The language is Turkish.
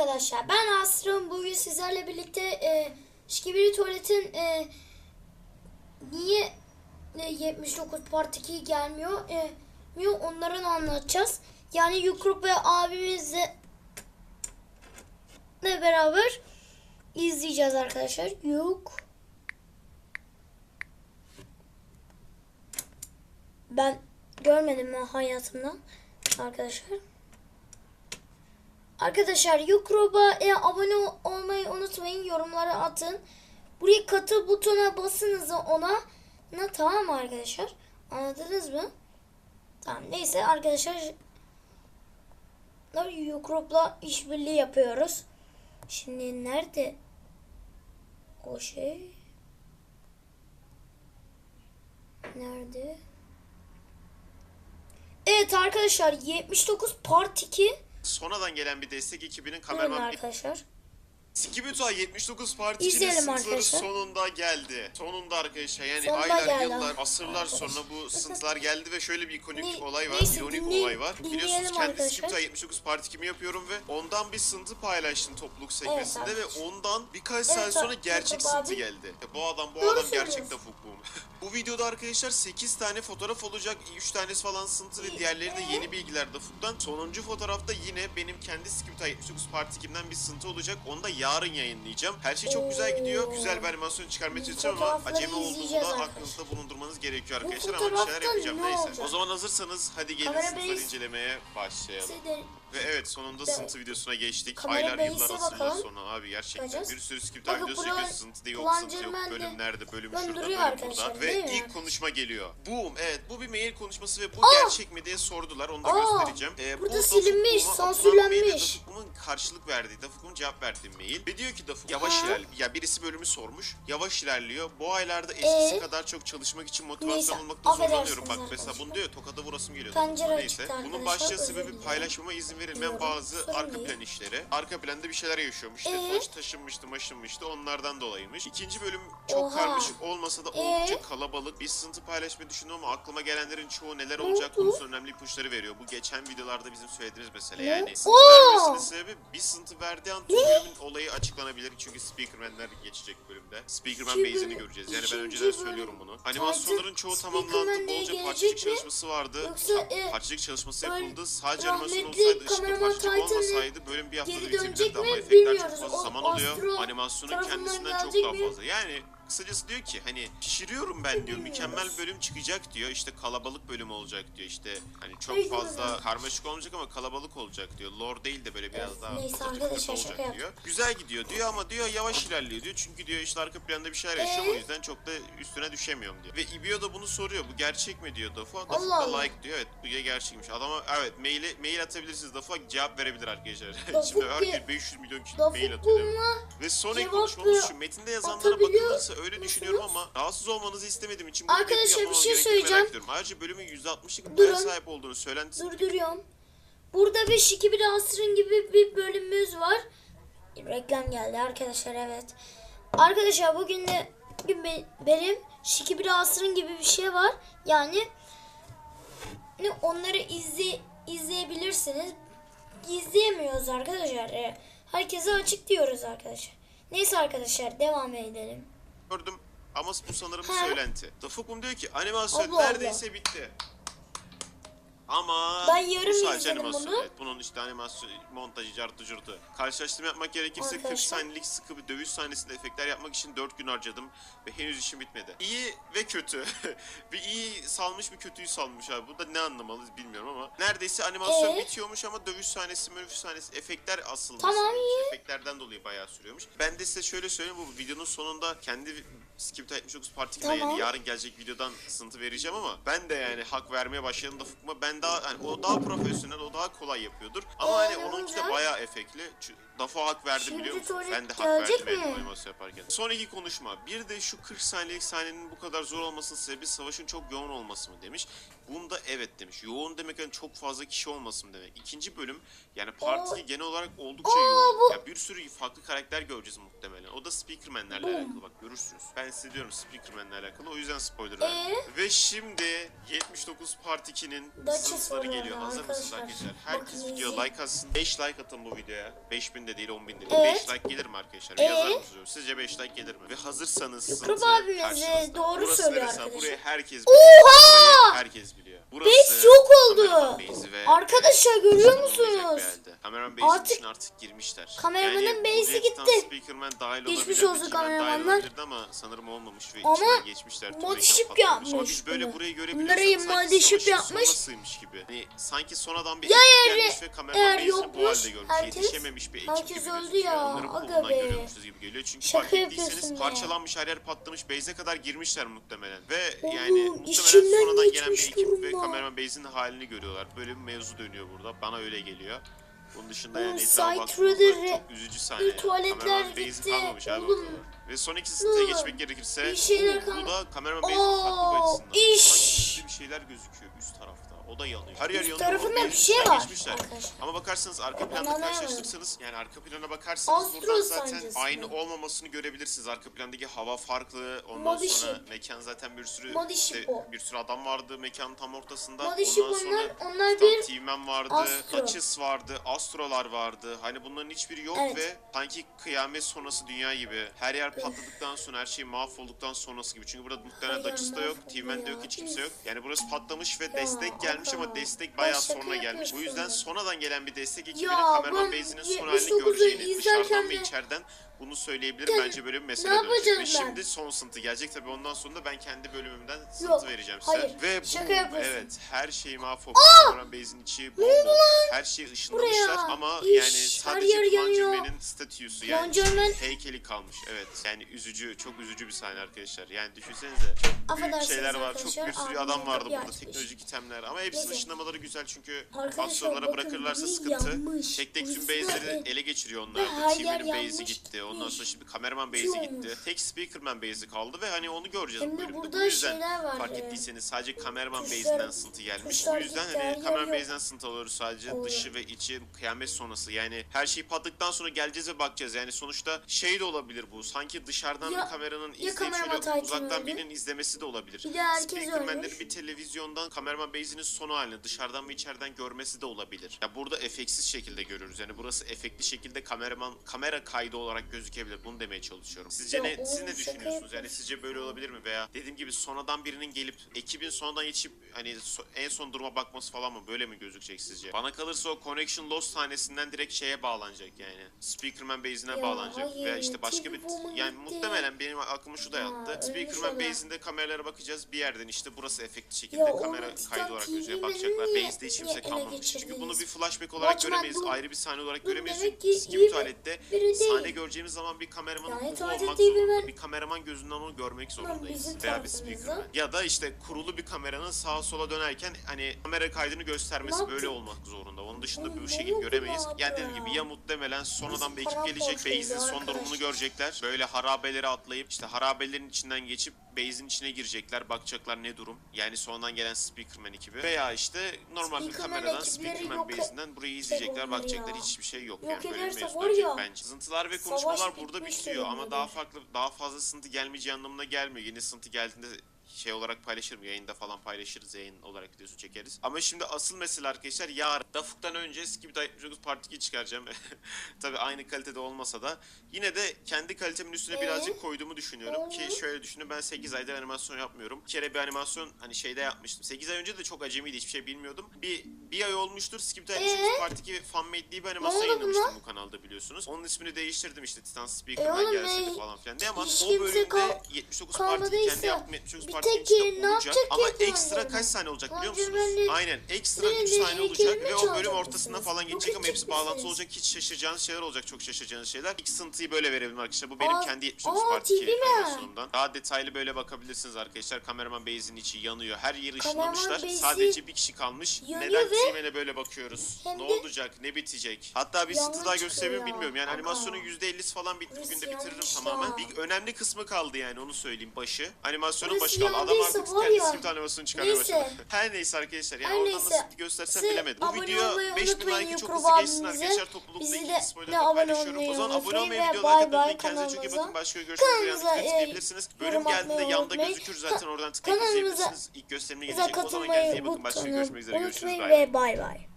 arkadaşlar ben Asrın bugün sizlerle birlikte e, Şikibiri Tuvalet'in e, niye e, 79 Part 2 gelmiyor e, miyor onların anlatacağız. Yani Yukrup ve abimizle de beraber izleyeceğiz arkadaşlar. Yuk ben görmedim ben hayatımda arkadaşlar. Arkadaşlar Yukrob'a e, abone ol- olmayı unutmayın. Yorumlara atın. Buraya katıl butona basınız ona. Ne tamam mı arkadaşlar? Anladınız mı? Tamam neyse arkadaşlar. Yukrop'la işbirliği yapıyoruz. Şimdi nerede o şey? Nerede? Evet arkadaşlar 79 Part 2 Sonradan gelen bir destek ekibinin kameraman arkadaşlar. Skibüta 79 partinin İzleyelim sıntıları arkadaşlar. sonunda geldi. Sonunda arkadaşlar yani Sonunda aylar, geldi. yıllar, asırlar sonra bu sıntılar geldi ve şöyle bir ikonik Ne- olay var, neyse, ironik dinley- olay var. Biliyorsunuz dinleyelim kendi arkadaşlar. Skibüta 79 parti kimi yapıyorum ve ondan bir sıntı paylaştım topluluk sekmesinde ve arkadaşlar. ondan birkaç Evet, saat sonra Yakup gerçek abi. sıntı geldi. E, Bu adam bu Doğru adam gerçekten fukbum. bu videoda arkadaşlar 8 tane fotoğraf olacak. 3 tanesi falan sıntı ve diğerleri de yeni bilgiler de Fuk'tan. Sonuncu fotoğrafta yine benim kendi Skibüta 79 parti kimden bir sıntı olacak. Onu da yarın yayınlayacağım. Her şey çok güzel gidiyor. Güzel bir animasyon çıkarmaya çalışacağım ama fotoğrafları acemi izleyeceğiz da arkadaşlar. aklınızda bulundurmanız gerekiyor arkadaşlar ama bir şeyler fotoğrafta yapacağım ne neyse. olacak? O zaman hazırsanız hadi gelin Kamera sınıfları base- incelemeye başlayalım. Size Ve evet sonunda sıntı videosuna geçtik. Kamera Aylar yıllar base'e bakalım. sonra abi gerçekten Bakacağız. bir sürü skip Bakın videosu bulan- çekiyoruz. Sıntı yok, bulan sıntı yok, Cermen de bölüm şurada, bölüm arkadaşlar, burada. değil Ve mi? ilk konuşma geliyor. Boom evet bu bir mail konuşması ve bu Aa! gerçek mi diye sordular onu da Aa! göstereceğim. Ee, Burada bu silinmiş, Dafukum'a atılan sansürlenmiş. mail Dafukum'un karşılık verdiği, Dafukum'un cevap verdiği mail. Ve diyor ki Dafuk yavaş Ha? Ya birisi bölümü sormuş. Yavaş ilerliyor. Bu aylarda eskisi Ee? kadar çok çalışmak için motivasyon Neyse, olmakta zorlanıyorum. Bak affedersiniz mesela bunu arkadaşlar. diyor tokada vurasım geliyor. Pencere açıktı Neyse. Bunun arkadaşlar, başlıca özür sebebi dilerim. paylaşmama izin verilmeyen Biliyorum, bazı arka plan işleri. Arka planda bir şeyler yaşıyormuş. İşte Ee? taş taşınmıştı, maşınmıştı. Onlardan dolayıymış. İkinci bölüm çok Oha. karmaşık olmasa da Ee? oldukça kalabalık. Bir sızıntı paylaşmayı düşünüyorum ama aklıma gelenlerin çoğu neler Ne olacak konusunda önemli ipuçları veriyor. Bu geçen videolarda bizim söylediğimiz mesele. Yani sızıntı vermesinin sebebi bir sızıntı verdiği an tüm bölümün olayı açıklanabilir. Çünkü Speakerman'ler geçecek bölümde. Speakerman bölüm- göreceğiz. Yani ben önceden söylüyorum bunu. Animasyonların çoğu tamamlandı. Bolca parçacık çalışması vardı. Yoksa, e, parçacık çalışması yapıldı. Sadece animasyon olsaydı, kameraman Titan'ı bölüm bir geri dönecek ama mi efektler çok bilmiyoruz. fazla O zaman. Astro Animasyonun kendisinden çok daha mi? fazla. Yani kısacası diyor ki hani pişiriyorum ben diyor. Mükemmel bölüm çıkacak diyor. İşte kalabalık bölüm olacak diyor. İşte hani çok fazla karmaşık olmayacak ama kalabalık olacak diyor. Lore değil de böyle biraz daha neyse arkadaşlar, şaka olacak diyor. Güzel gidiyor diyor ama diyor yavaş ilerliyor diyor. Çünkü diyor işte arka planda bir şeyler yaşıyorum Ee? o yüzden çok da üstüne düşemiyorum diyor. Ve Ibio da bunu soruyor. Bu gerçek mi diyor Dafu. Dafu Allah da Allah. like diyor. Evet bu ya gerçekmiş. Adama evet maili mail atabilirsiniz Dafu'a cevap verebilir arkadaşlar. Dafuk Şimdi her bir- gün 500 milyon kişi Dafuk mail atıyor. Ve sonraki cevap konuşmamız şu. Metinde yazanlara atabiliyor bakılırsa öyle düşünüyorum ama rahatsız olmanızı istemediğim için Arkadaşlar, bir şey söyleyeceğim. Ayrıca bölümün %60'lık Durun. paya sahip olduğunu söylentisi durduruyorum. Burada bir Şikibir Asrın gibi bir bölümümüz var. Reklam geldi arkadaşlar evet. Arkadaşlar bugün de benim Şikibir Asrın gibi bir şey var. Yani onları izle izleyebilirsiniz. İzleyemiyoruz arkadaşlar. E, Herkese açık diyoruz arkadaşlar. Neyse arkadaşlar devam edelim. Gördüm. Ama bu sanırım bir söylenti. Dafukum diyor ki animasyon neredeyse bitti. Ama Ben yarım bu sadece izledim animasyon. bunu. Evet, bunun işte animasyon, montajı, cartı curtu. Karşılaştırma yapmak gerekirse 40 Arkadaşlar. saniyelik sıkı bir dövüş sahnesinde efektler yapmak için 4 gün harcadım ve henüz işim bitmedi. İyi ve kötü. bir iyi salmış bir kötüyü salmış abi. Bu da ne anlamalı bilmiyorum ama. Neredeyse animasyon Ee? bitiyormuş ama dövüş sahnesi, dövüş sahnesi, efektler asıl. Tamam, iyi. Efektlerden dolayı bayağı sürüyormuş. Ben de size şöyle söyleyeyim bu videonun sonunda kendi Skip 79 Parti'ne Tamam. yani yarın gelecek videodan sızıntı vereceğim ama ben de yani hak vermeye başladım da Fukma ben daha hani o daha profesyonel o daha kolay yapıyordur. Ama Ee, hani onunki de bayağı efektli. Ç- Dafa hak verdi Şimdi biliyor musun? Ben de hak verdim mi? animasyon yaparken. Sonraki konuşma. Bir de şu 40 saniyelik sahnenin bu kadar zor olmasının sebebi savaşın çok yoğun olması mı demiş. Bunda evet demiş. Yoğun demek hani çok fazla kişi olması mı demek. İkinci bölüm yani Part Oo. 2 genel olarak oldukça Oo, yoğun. bu- Ya bir sürü farklı karakter göreceğiz muhtemelen. O da Speakerman'lerle alakalı bak görürsünüz. Ben size diyorum Speakerman'le alakalı. O yüzden spoiler Ee? verdim. Ve şimdi 79 Part 2'nin Duchess sınıfları geliyor. Hazır mısınız arkadaşlar. Herkes Bakın video like atsın. 5 like atın bu videoya. 5000 de değil 10.000 de değil. Evet. 5 like gelir mi arkadaşlar? Ee? Yazar mısınız? Sizce 5 like gelir mi? Ve hazırsanız Yukarı sınıfı abimiz, karşınızda. doğru Burası söylüyor arkadaşlar. Burayı herkes biliyor. Burayı herkes Burası Base yok oldu. Arkadaşlar görüyor musunuz? halde. Kameraman base'in Artık- içine artık girmişler. kameramanın yani, base'i gitti. Geçmiş olsun kameramanlar. Ama sanırım olmamış ve Ama geçmişler. mekan patlamış. Ama yapmış biz böyle burayı görebiliyorsak sanki savaşın yapmış. sonrasıymış gibi. Hani sanki sonradan bir Ya ekip gelmiş ve kameraman base'ini bu halde görmüş. herkes- Yetişememiş bir ekip herkes gibi öldü ya, aga be. gibi geliyor. Çünkü Şaka fark ettiyseniz parçalanmış her yer patlamış. Base'e kadar girmişler muhtemelen. Ve yani muhtemelen sonradan gelen bir geçmiş ekip ve kameraman base'in halini görüyorlar. Böyle bir mevzu dönüyor burada. Bana öyle geliyor. Bunun dışında yani etrafa Trader çok üzücü sahne. Kameraman gitti. kalmamış abi ortada. Ve son iki sınıfta Oğlum, geçmek gerekirse bu, da kameraman Oo, farklı bir açısından. iş. Bir şeyler gözüküyor üst tarafta. O da yanıyor. Her yer Üst yanıyor. tarafında bir şey var geçmişler. arkadaşlar. Ama bakarsanız arka anlayamadım. karşılaştırırsanız yani arka plana bakarsanız Astro buradan zaten sancısı aynı olmamasını görebilirsiniz. Arka plandaki hava farklı. Ondan Mothership. sonra mekan zaten bir sürü o. bir sürü adam vardı mekanın tam ortasında. Mothership Ondan sonra onlar- onlar Stan bir T-Man vardı, Astro. Duchess vardı, Astrolar vardı. Hani bunların hiçbiri yok Evet. ve sanki kıyamet sonrası dünya gibi. Her yer patladıktan sonra, her şey mahvolduktan sonrası gibi. Çünkü burada muhtemelen Duchess da yok, mahvoldu de yok, hiç kimse yok. Yani burası patlamış ve destek gelmiş ama destek bayağı Ya şaka sonra gelmiş. O yüzden sonradan gelen bir destek ekibinin Ya kameraman ben base'inin son halini 79'u göreceğini dışarıdan izlerken ve de- içeriden bunu söyleyebilirim. Yani Bence böyle bir ne mesele dönecek. Ve yapacağım ben? şimdi son sıntı gelecek. Tabii ondan sonra da ben kendi bölümümden Yok, sıntı vereceğim size. hayır. Ve bu Şaka yapıyorsun. evet her şey mahvolmuş. Kameraman base'in içi bomboş. Her şeyi ışınlamışlar Buraya. ama İş, yani her sadece yanıyor. Plungerman'in statüsü yani Plungerman- heykeli kalmış. Evet yani üzücü, çok üzücü bir sahne arkadaşlar. Yani düşünsenize büyük Affedersiniz şeyler var. Çok arkadaşlar, bir sürü adam vardı burada. açmış. Teknolojik itemler ama hepsinin Neyse. ışınlamaları güzel çünkü bakın, bırakırlarsa sıkıntı. yanmış. Tek tek tüm base'leri ele geçiriyor onlar. yer Team'in base'i gitti. Ondan sonra şimdi kameraman base'i gitti. Tek Speakerman base'i kaldı ve hani onu göreceğiz Hem bu de bölümde. Bu yüzden fark ettiyseniz sadece kameraman base'inden sıntı gelmiş. Bu yüzden hani kameraman base'inden sıntı alıyoruz sadece. Oluyor. Dışı ve içi kıyamet sonrası. Yani her şey patladıktan sonra geleceğiz ve bakacağız. Yani sonuçta şey de olabilir bu. Sanki dışarıdan Ya- bir kameranın izleyip şöyle uzaktan birinin izlemesi de olabilir. Bir de herkes Speakerman'lerin bir televizyondan kameraman base'inin sonu halini dışarıdan ve içeriden görmesi de olabilir. Ya burada efektsiz şekilde görüyoruz. Yani burası efektli şekilde kameraman kamera kaydı olarak gözükebilir. Bunu demeye çalışıyorum. Sizce ne siz ne düşünüyorsunuz? Yani sizce böyle olabilir mi veya dediğim gibi sonradan birinin gelip ekibin sonradan yetişip hani so- en son duruma bakması falan mı böyle mi gözükecek sizce? Bana kalırsa o Connection Lost sahnesinden direkt şeye bağlanacak yani. Speakerman base'ine Ya bağlanacak hayır, veya işte başka bir yani gitti. muhtemelen benim aklıma şu da Ya, yattı. öyle Speakerman şeyler. base'inde kameralara bakacağız. Bir yerden işte burası efektli şekilde Ya kamera kaydı olarak gözüne bakacaklar. Base'de hiç kimse kalmamış. Çünkü bunu bir flashback olarak Watchmen göremeyiz. bu- Ayrı bir sahne olarak göremeyiz. Çünkü bir- tuvalette sahne göreceğimiz zaman bir kameramanın Yani olmak bir zorunda. ben- Bir kameraman gözünden onu görmek zorundayız. Veya bir speakerman. Ya da işte kurulu bir kameranın sağa sola dönerken hani kamera kaydını göstermesi Ne böyle olmak zorunda. Onun dışında ne şekilde göremeyiz. ya Yani dediğim gibi ya muhtemelen sonradan bir ekip gelecek. Base'in son durumunu görecekler. Böyle harabeleri atlayıp işte harabelerin içinden geçip base'in içine girecekler. Bakacaklar ne durum. Yani sonradan gelen Speakerman ekibi. Veya işte normal bir Speakerman kameradan ekipleri Speakerman yok base'inden burayı izleyecekler. onlar Bakacaklar hiçbir şey yok. Yok yani böyle bir ederse mevzu var dönecek ya, bence. Sızıntılar ve savaş konuşmalar burada bitmiş bitiyor ama daha farklı daha fazla sızıntı gelmeyeceği anlamına gelmiyor. Yeni sızıntı geldiğinde şey olarak paylaşırım. Yayında falan paylaşırız. Yayın olarak videosu çekeriz. Ama şimdi asıl mesele arkadaşlar yarın. Dafuk'tan önce Skip Jogos Part 2 çıkaracağım. Tabi aynı kalitede olmasa da. Yine de kendi kalitemin üstüne birazcık koyduğumu düşünüyorum. Ki şöyle düşünün ben 8 aydır animasyon yapmıyorum. Bir kere bir animasyon hani şeyde yapmıştım. 8 ay önce de çok acemiydi hiçbir şey bilmiyordum. Bir, bir ay olmuştur Skip Ee? Jogos Part 2 fanmade diye bir animasyon yayınlamıştım bu kanalda biliyorsunuz. Onun ismini değiştirdim işte Titan E Speakerman oğlum, gelseydi falan filan diye ama o bölümde kal- 79 Part 2 kendi yaptığım 79 bir Part tek 2'de ne olacak. yapacak Ama ki ekstra kaç saniye olacak biliyor musunuz? Aynen ekstra 3 birinin saniye olacak ve o bölüm çalacak ortasına falan Yok geçecek ama hepsi misiniz? olacak. Hiç şaşıracağınız şeyler olacak. Çok şaşıracağınız şeyler. İlk sıntıyı böyle verebilirim arkadaşlar. Bu benim Aa, kendi 79 aa, Part 2 TV mi? animasyonumdan. Daha detaylı böyle bakabilirsiniz arkadaşlar. Kameraman base'in içi yanıyor. Her yeri Kameraman ışınlamışlar. Sadece bir kişi kalmış. yanıyor Neden ve- Timen'e böyle bakıyoruz? Hem Ne de- olacak? Ne bitecek? Hatta bir Yangın sıntı daha gösterebilir miyim bilmiyorum. Yani Aa. animasyonun %50'si falan bitti. Bugün de bitiririm tamamen. ya. Bir önemli kısmı kaldı yani onu söyleyeyim başı. Animasyonun Burası başı kaldı Adam geldiyse artık kendi ya. animasyonu çıkarmaya Neyse. başladı. Her neyse arkadaşlar yani Her oradan neyse. nasıl göstersem Siz bilemedim. Bu video olmayı 5000 unutmayın like'ı çok hızlı geçsin arkadaşlar. Toplulukta ilgili de spoiler'ı paylaşıyorum. O zaman abone olmayı, ve video bay like atmayı, kendinize çok iyi bakın. Başka görüşmek üzere. Tıklayabilirsiniz. Bölüm geldiğinde yanda gözükür zaten oradan izleyebilirsiniz. İlk gösterimine gelecek. O zaman kendinize iyi bakın. Başka görüşmek üzere. Görüşürüz. bay bay.